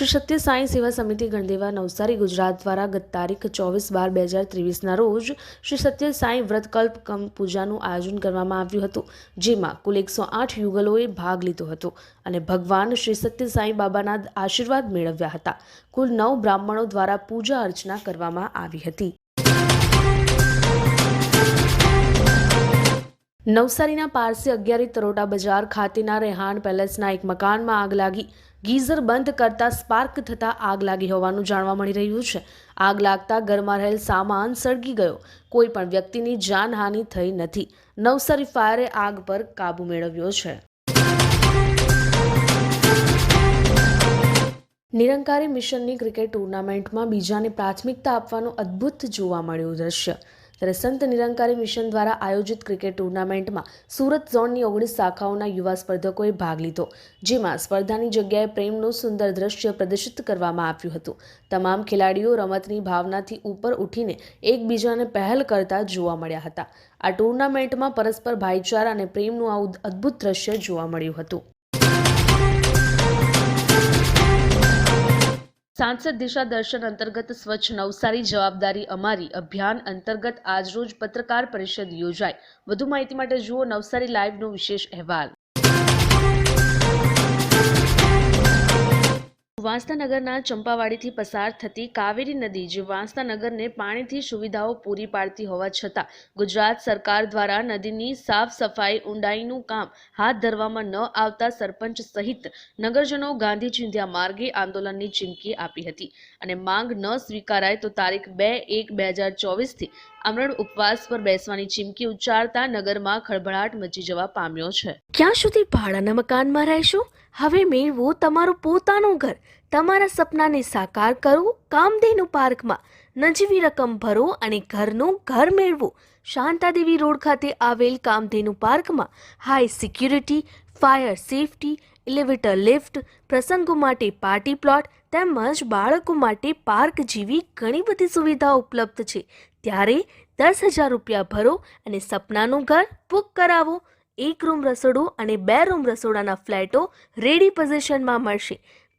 શ્રી સત્ય સાંઈ સેવા સમિતિ ગણદેવા નવસારી ગુજરાત દ્વારા ગત તારીખ ચોવીસ બાર બે હજાર ત્રેવીસના રોજ શ્રી સત્ય સાંઈ વ્રતકલ્પ કમ પૂજાનું આયોજન કરવામાં આવ્યું હતું, જેમાં કુલ એકસો આઠ યુગલોએ ભાગ લીધો હતો અને ભગવાન શ્રી સત્ય સાંઈ બાબાના આશીર્વાદ મેળવ્યા હતા. કુલ નવ બ્રાહ્મણો દ્વારા પૂજા અર્ચના કરવામાં આવી હતી. નવસારીના પારસી અગિયારી તરોટા બજાર ખાતેના રેહાન પેલેસના એક મકાનમાં આગ લાગી ગીઝર બંધ કરતા સ્પાર્ક થતા આગ લાગી હોવાનું જાણવા મળી રહ્યું છે. આગ લાગતા ઘરમાં રહેલ સામાન સળગી ગયો. કોઈ પણ વ્યક્તિની જાનહાનિ થઈ નથી. નવસારી ફાયરે આગ પર કાબુ મેળવ્યો છે. નિરંકારી મિશનની ક્રિકેટ ટુર્નામેન્ટમાં બીજાને પ્રાથમિકતા આપવાનું અદ્ભુત જોવા મળ્યું દ્રશ્ય. ત્યારે સંત નિરંકારી મિશન દ્વારા આયોજિત ક્રિકેટ ટુર્નામેન્ટમાં સુરત ઝોનની ઓગણીસ શાખાઓના યુવા સ્પર્ધકોએ ભાગ લીધો, જેમાં સ્પર્ધાની જગ્યાએ પ્રેમનું સુંદર દ્રશ્ય પ્રદર્શિત કરવામાં આવ્યું હતું. તમામ ખેલાડીઓ રમતની ભાવનાથી ઉપર ઉઠીને એકબીજાને પહેલ કરતા જોવા મળ્યા હતા. આ ટુર્નામેન્ટમાં પરસ્પર ભાઈચારા અને પ્રેમનું આ અદ્ભુત દ્રશ્ય જોવા મળ્યું હતું. સાંસદ દિશા દર્શન અંતર્ગત સ્વચ્છ નવસારી જવાબદારી અમારી અભિયાન અંતર્ગત આજરોજ પત્રકાર પરિષદ યોજાઈ વધુ માહિતી માટે જુઓ નવસારી લાઈવનો વિશેષ અહેવાલ. વાંસદાનગરના ચંપાવાડીથી પસાર થતી કાવેરી નદી જે વાંસદાનગરને પાણીથી સુવિધાઓ પૂરી પાડતી હોવા છતાં ગુજરાત સરકાર દ્વારા નદીની સાફ સફાઈ ઊંડાઈનું કામ હાથ ધરવામાં ન આવતા સરપંચ સહિત નગરજનો ગાંધી ચિંધ્યા માર્ગે આંદોલનની ચીમકી આપી હતી. અને માંગ ન સ્વીકારાય તો તારીખ બે એક બે હજાર ચોવીસથી આમરણ ઉપવાસ પર બેસવાની ચીમકી ઉચ્ચારતા નગરમાં ખળભળાટ મચી જવા પામ્યો છે. ક્યાં સુધી ભાડાના મકાનમાં રહેશો? હવે મેળવો તમારું પોતાનું ઘર. તમારા સપનાને સાકાર કરો. કામધેનુ પાર્કમાં નજીવી રકમ ભરો અને ઘરનું ઘર મેળવો. શાંતાદેવી રોડ ખાતે આવેલ કામધેનુ પાર્કમાં high security, fire safety, elevator lift, પ્રસંગો માટે પાર્ટી પ્લોટ તેમજ બાળકો માટે પાર્ક જેવી ઘણી બધી સુવિધાઓ ઉપલબ્ધ છે. ત્યારે દસ હજાર રૂપિયા ભરો અને સપનાનું ઘર બુક કરાવો. એક રૂમ રસોડું અને બે રૂમ રસોડાના ફ્લેટો રેડી પોઝિશનમાં મળશે.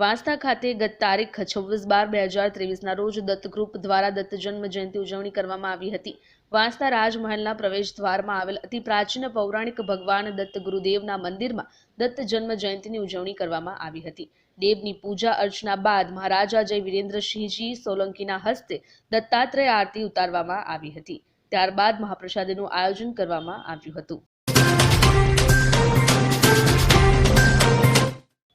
વાંસદા ખાતે ગત તારીખ છવ્વીસ બાર બે હજાર ત્રેવીસના રોજ દત્ત ગ્રુપ દ્વારા દત્ત જન્મ જયંતિ ઉજવણી કરવામાં આવી હતી. વાંસદા રાજમહેલના પ્રવેશ દ્વારમાં આવેલ અતિ પ્રાચીન પૌરાણિક ભગવાન દત્ત ગુરુદેવના મંદિરમાં દત્ત જન્મ જયંતિની ઉજવણી કરવામાં આવી હતી. દેવની પૂજા અર્ચના બાદ મહારાજા જય વિરેન્દ્રસિંહજી સોલંકીના હસ્તે દત્તાત્રેય આરતી ઉતારવામાં આવી હતી. ત્યારબાદ મહાપ્રસાદીનું આયોજન કરવામાં આવ્યું હતું.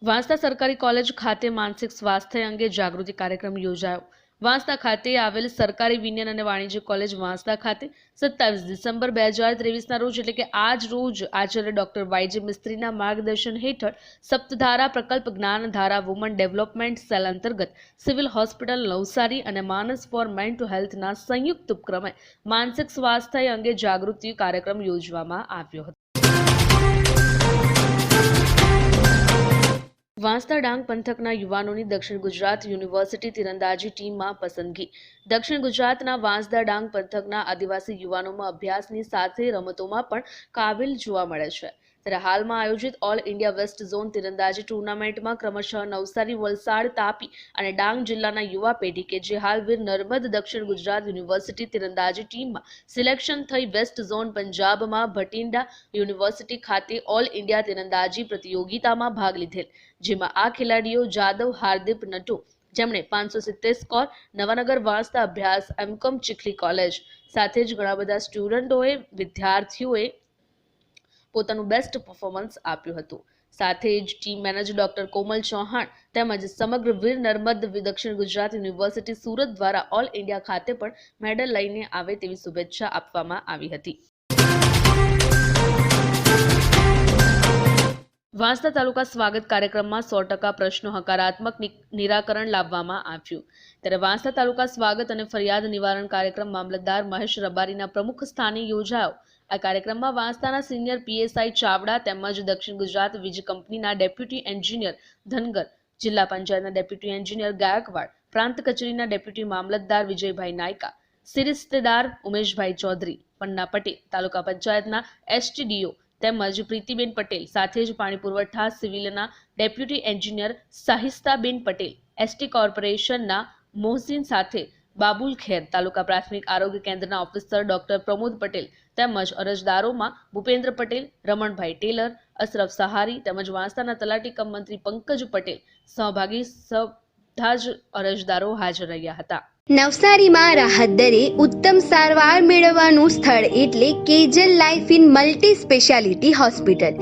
વાંસદા સરકારી કોલેજ ખાતે માનસિક સ્વાસ્થ્ય અંગે જાગૃતિ કાર્યક્રમ યોજાયો. વાંસદા ખાતે આવેલ સરકારી વિજ્ઞાન અને વાણિજ્ય કોલેજ વાંસદા ખાતે સત્તાવીસ ડિસેમ્બર બે હજાર ત્રેવીસના રોજ, એટલે કે આજ રોજ, આચાર્ય ડોક્ટર વાયજી મિસ્ત્રીના માર્ગદર્શન હેઠળ સપ્તધારા પ્રકલ્પ જ્ઞાનધારા વુમન ડેવલપમેન્ટ સેલ અંતર્ગત સિવિલ હોસ્પિટલ, નવસારી અને માનસ ફોર મેન્ટલ હેલ્થના સંયુક્ત ઉપક્રમે માનસિક સ્વાસ્થ્ય અંગે જાગૃતિ કાર્યક્રમ યોજવામાં આવ્યો હતો. વાંસદા ડાંગ પંથકના યુવાનોની દક્ષિણ ગુજરાત યુનિવર્સિટી તીરંદાજી ટીમમાં પસંદગી. દક્ષિણ ગુજરાતના વાંસદા ડાંગ પંથકના આદિવાસી યુવાનોમાં અભ્યાસની સાથે રમતોમાં પણ કાબિલ જોવા મળે છે. ત્યારે હાલમાં આયોજિત ઓલ ઇન્ડિયા વેસ્ટ ઝોન તીરંદાજી ટુર્નામેન્ટમાં ક્રમશઃ નવસારી, વલસાડ, તાપી અને ડાંગ જિલ્લાના યુવા પેઢી કે જે હાલ વીર નર્મદ દક્ષિણ ગુજરાત યુનિવર્સિટી તીરંદાજી ટીમમાં સિલેક્શન થઈ વેસ્ટ ઝોન પંજાબમાં ભટિંડા યુનિવર્સિટી ખાતે ઓલ ઇન્ડિયા તીરંદાજી પ્રતિયોગિતામાં ભાગ લીધેલ, જેમાં આ ખેલાડીઓ જાદવ હાર્દિપ નટુ, જેમણે પાંચસો સિત્તેર સ્કોર નવાનગર વાંસતા અભ્યાસ એમકોમ ચીખલી કોલેજ સાથે જ ઘણા બધા સ્ટુડન્ટોએ વિદ્યાર્થીઓએ પોતાનું બેસ્ટ પરફોર્મન્સ આપ્યું હતું. સાથે જ team manager doctor Komal Chauhan તેમજ સમગ્ર વીર નર્મદ દક્ષિણ ગુજરાત યુનિવર્સિટી સુરત દ્વારા ઓલ ઇન્ડિયા ખાતે પણ મેડલ લઈને આવે તેવી શુભેચ્છા આપવામાં આવી હતી. વાંસદા તાલુકા સ્વાગત કાર્યક્રમમાં સો ટકા પ્રશ્નો હકારાત્મક નિરાકરણ લાવવામાં આવ્યું. ત્યારે વાંસદા તાલુકા સ્વાગત અને ફરિયાદ નિવારણ કાર્યક્રમ મામલતદાર મહેશ રબારીના પ્રમુખ સ્થાને યોજાયો. આ કાર્યક્રમમાં વાંસદાના સિનિયર પીએસઆઈ ચાવડા તેમજ દક્ષિણ ગુજરાત વીજ કંપનીના ડેપ્યુટી એન્જિનિયર ધનગર, જિલ્લા પંચાયતના ડેપ્યુટી એન્જિનિયર ગાયકવાડ, પ્રાંત કચેરીના ડેપ્યુટી મામલતદાર વિજયભાઈ નાયકા સિરિસ્તેદાર ઉમેશભાઈ ચૌધરી, પન્ના પટેલ, તાલુકા પંચાયતના એસટીડીઓ તેમજ પ્રીતિબેન પટેલ, સાથે જ પાણી પુરવઠા સિવિલના deputy engineer Sahistaben Patel, ST કોર્પોરેશનના મોહસિન સાથે બાબુલ ખેર, તાલુકા પ્રાથમિક આરોગ્ય કેન્દ્રના ઓફિસર ડોક્ટર પ્રમોદ પટેલ તેમજ અરજદારોમાં ભૂપેન્દ્ર પટેલ, રમણભાઈ ટેલર, અશરફ સહારી તેમજ વાંસદાના તલાટી કમ મંત્રી પંકજ પટેલ સહભાગી બધા જ અરજદારો હાજર રહ્યા હતા. નવસારીમાં રાહત દરે ઉત્તમ સારવાર મેળવવાનું સ્થળ એટલે Kejal life in multi speciality hospital.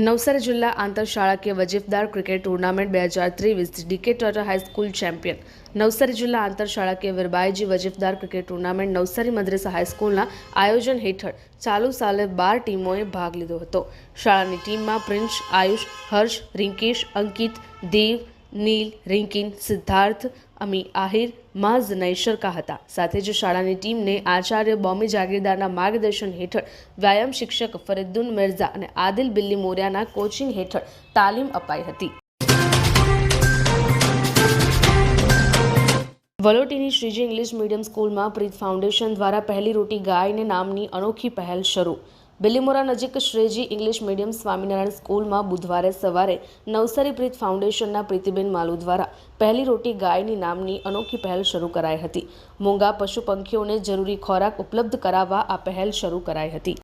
Navsari જિલ્લા આંતર શાળાકીય વજીફદાર ક્રિકેટ ટુર્નામેન્ટ બે હજાર ત્રેવીસ DK Tata high school champion. Navsari જિલ્લા આંતર શાળાકીય વીરબાઈજી વજીફદાર ક્રિકેટ ટુર્નામેન્ટ નવસારી મદ્રેસા હાઈસ્કૂલના આયોજન હેઠળ ચાલુ સાલે બાર ટીમોએ ભાગ લીધો હતો. શાળાની ટીમમાં પ્રિન્સ આયુષ, હર્ષ, રિંકેશ, અંકિત, દેવ નીલ, રિંકિન, સિદ્ધાર્થ, અમી, આહિર, માઝ નૈશરકા હતા સાથે જ શાળાની ટીમને આચાર્ય બોમ્બે જાગીરદારના માર્ગદર્શન હેઠળ વ્યાયામ શિક્ષક ફરીદુન મિર્ઝા અને આદિલ બિલ્લી મોર્યાના કોચિંગ હેઠળ તાલીમ અપાઈ હતી. વલોટીની શ્રીજી ઇંગ્લિશ મીડિયમ સ્કૂલમાં પ્રીત ફાઉન્ડેશન દ્વારા પહેલી રોટી ગાયને નામની અનોખી પહેલ શરૂ. બિલીમોરા નજીક શ્રેજી ઇંગ્લિશ મીડિયમ સ્વામિનારાયણ સ્કૂલમાં બુધવારે સવારે નવસારી પ્રીત ફાઉન્ડેશનના પ્રીતિબેન માલુ દ્વારા પહેલી રોટી ગાયની નામની અનોખી પહેલ શરૂ કરાઈ હતી. મૂંગા પશુ પંખીઓને જરૂરી ખોરાક ઉપલબ્ધ કરાવવા આ પહેલ શરૂ કરાઈ હતી.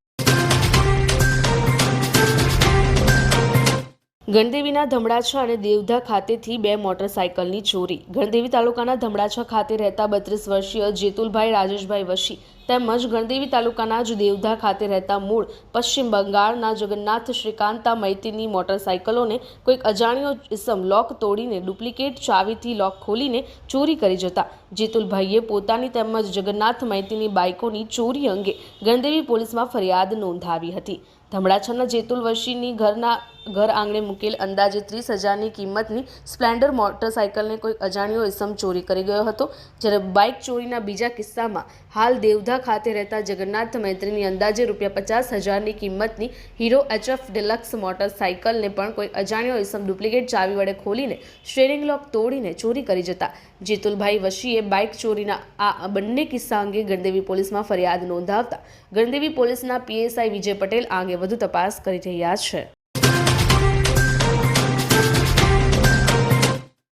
ગણદેવીના ધમડાછા અને દેવધા ખાતેથી બે મોટરસાયકલની ચોરી. ગણદેવી તાલુકાના ધમડાછા ખાતે રહેતા બત્રીસ વર્ષીય જેતુલભાઈ રાજેશભાઈ વશી તેમજ ગણદેવી તાલુકાના જ દેવધા ખાતે રહેતા મૂળ પશ્ચિમ બંગાળના જગન્નાથ શ્રીકાંતા મૈતીની મોટરસાયકલોને કોઈક અજાણ્યો ઇસમ લોક તોડીને ડુપ્લિકેટ ચાવીથી લોક ખોલીને ચોરી કરી જતા. જેતુલભાઈએ પોતાની તેમજ જગન્નાથ મૈતીની બાઇકોની ચોરી અંગે ગણદેવી પોલીસમાં ફરિયાદ નોંધાવી હતી. ધમડાછાના જેતુલ વશીની ઘરના ઘર આંગણે મૂકેલ અંદાજે ત્રીસ હજારની કિંમતની સ્પ્લેન્ડર મોટરસાયકલને કોઈ અજાણ્યો ઇસમ ચોરી કરી ગયો હતો, જ્યારે બાઇક ચોરીના બીજા કિસ્સામાં હાલ દેવધા ખાતે રહેતા જગન્નાથ મૈત્રીની અંદાજે રૂપિયા પચાસ હજારની કિંમતની હીરો એચએફ ડિલક્સ મોટરસાયકલને પણ કોઈ અજાણ્યો ઇસમ ડુપ્લિકેટ ચાવી વડે ખોલીને સ્ટેરિંગ લોક તોડીને ચોરી કરી જતા. જીતુલભાઈ વશીએ બાઇક ચોરીના આ બંને કિસ્સા અંગે ગણદેવી પોલીસમાં ફરિયાદ નોંધાવતા ગણદેવી પોલીસના પીએસઆઈ વિજય પટેલ આ અંગે વધુ તપાસ કરી રહ્યા છે.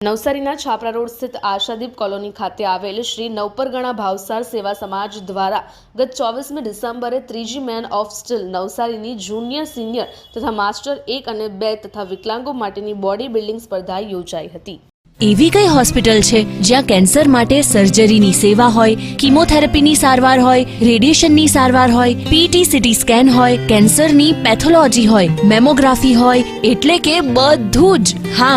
નવસારીના છાપરા રોડ સ્થિત આશાદીપ કોલોની ખાતે આવેલ શ્રી નવપરગણા ભાવસાર સેવા સમાજ દ્વારા ગત ચોવીસમી ડિસેમ્બરે ત્રીજી મેન ઓફ સ્ટીલ નવસારીની જુનિયર, સિનિયર તથા માસ્ટર એક અને બે તથા વિકલાંગો માટેની બોડી બિલ્ડિંગ સ્પર્ધા યોજાઈ હતી. એવી કઈ હોસ્પિટલ છે જ્યાં કેન્સર માટે સર્જરીની સેવા હોય, કિમોથેરાપીની સારવાર હોય, રેડિયેશનની સારવાર હોય પીટી સીટી સ્કેન હોય, કેન્સરની પેથોલોજી હોય, મેમોગ્રાફી હોય, એટલે કે બધું જ. હા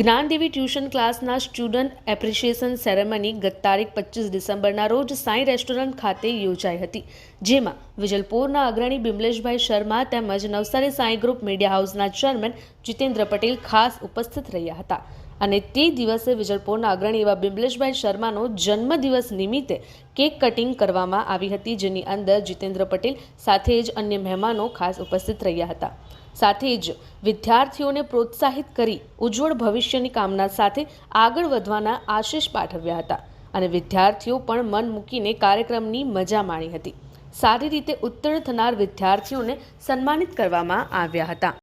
Gyandevi tuition ક્લાસના સ્ટુડન્ટ એપ્રિશિએશન સેરેમની ગત તારીખ પચીસ ડિસેમ્બરના રોજ સાંઈ રેસ્ટોરન્ટ ખાતે યોજાઈ હતી, જેમાં વિજલપુરના અગ્રણી બિમલેશભાઈ શર્મા તેમજ નવસારી સાંઈ ગ્રુપ મીડિયા હાઉસના ચેરમેન જીતેન્દ્ર પટેલ ખાસ ઉપસ્થિત રહ્યા હતા. અને તે દિવસે વિજલપોરના અગ્રણી એવા બિમલેશભાઈ શર્માનો જન્મદિવસ નિમિત્તે કેક કટિંગ કરવામાં આવી હતી, જેની અંદર જીતેન્દ્ર પટેલ સાથે જ અન્ય મહેમાનો ખાસ ઉપસ્થિત રહ્યા હતા. સાથે જ વિદ્યાર્થીઓને પ્રોત્સાહિત કરી ઉજ્જવળ ભવિષ્યની કામના સાથે આગળ વધવાના આશીષ પાઠવ્યા હતા. અને વિદ્યાર્થીઓ પણ મન મૂકીને કાર્યક્રમની મજા માણી હતી. સારી રીતે ઉત્તીર્ણ થનાર વિદ્યાર્થીઓને સન્માનિત કરવામાં આવ્યા હતા.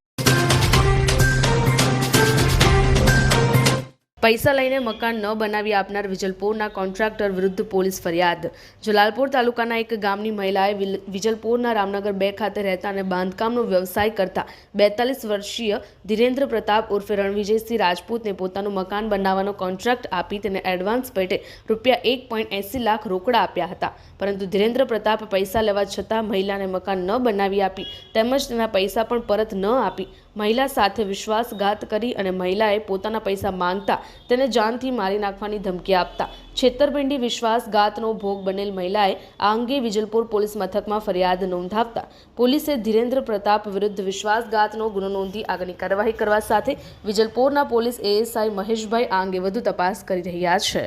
પૈસા લઈને મકાન ન બનાવી આપનાર વિજલપોરના કોન્ટ્રાક્ટર વિરુદ્ધ પોલીસ ફરિયાદ. જલાલપોર તાલુકાના એક ગામની મહિલાએ વિજલપોરના રામનગર બે ખાતે રહેતા અને બાંધકામનો વ્યવસાય કરતા બેતાલીસ વર્ષીય ધીરેન્દ્ર પ્રતાપ ઉર્ફે રણવિજયસિંહ રાજપૂતને પોતાનું મકાન બનાવવાનો કોન્ટ્રાક્ટ આપી તેને એડવાન્સ પેટે રૂપિયા એક પોઈન્ટ એંસી લાખ રોકડા આપ્યા હતા. પરંતુ ધીરેન્દ્ર પ્રતાપ પૈસા લેવા છતાં મહિલાને મકાન ન બનાવી આપી, તેમજ તેના પૈસા પણ પરત ન આપી મહિલા સાથે વિશ્વાસઘાત કરી અને મહિલાએ પોતાના પૈસા માંગતા તેને જાનથી મારી નાખવાની ધમકી આપતા. છેતરપિંડી, વિશ્વાસઘાતનો ભોગ બનેલ મહિલાએ આ અંગે વિજલપુર પોલીસ મથકમાં ફરિયાદ નોંધાવતા. પોલીસે ધીરેન્દ્ર પ્રતાપ વિરુદ્ધ વિશ્વાસઘાતનો ગુનો નોંધી આગળની કાર્યવાહી કરવા સાથે વિજલપુરના પોલીસ એએસઆઈ મહેશભાઈ આ અંગે વધુ તપાસ કરી રહ્યા છે.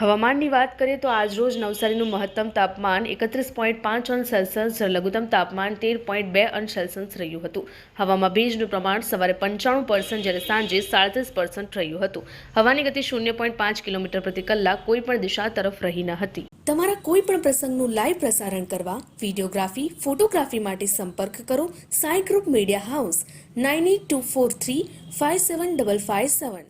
હવામાનની વાત કરીએ તો આજરોજ નવસારીનું મહત્તમ તાપમાન એકત્રીસ પોઈન્ટ પાંચ અંશ સેલ્સિયસ લઘુત્તમ તાપમાન તેર પોઈન્ટ બે અંશ સેલ્સિયસ રહ્યું હતું. હવામાં ભેજનું પ્રમાણ સવારે પંચાણું પર્સન્ટ જ્યારે સાંજે સાડત્રીસ પર્સન્ટ રહ્યું હતું. હવાની ગતિ શૂન્ય પોઈન્ટ પાંચ કિલોમીટર પ્રતિ કલાક કોઈ પણ દિશા તરફ રહી ન હતી. તમારા કોઈ પણ પ્રસંગનું લાઈવ પ્રસારણ કરવા વિડીયોગ્રાફી, ફોટોગ્રાફી માટે સંપર્ક કરો Sai group media house, nine eight two four three five seven double five seven.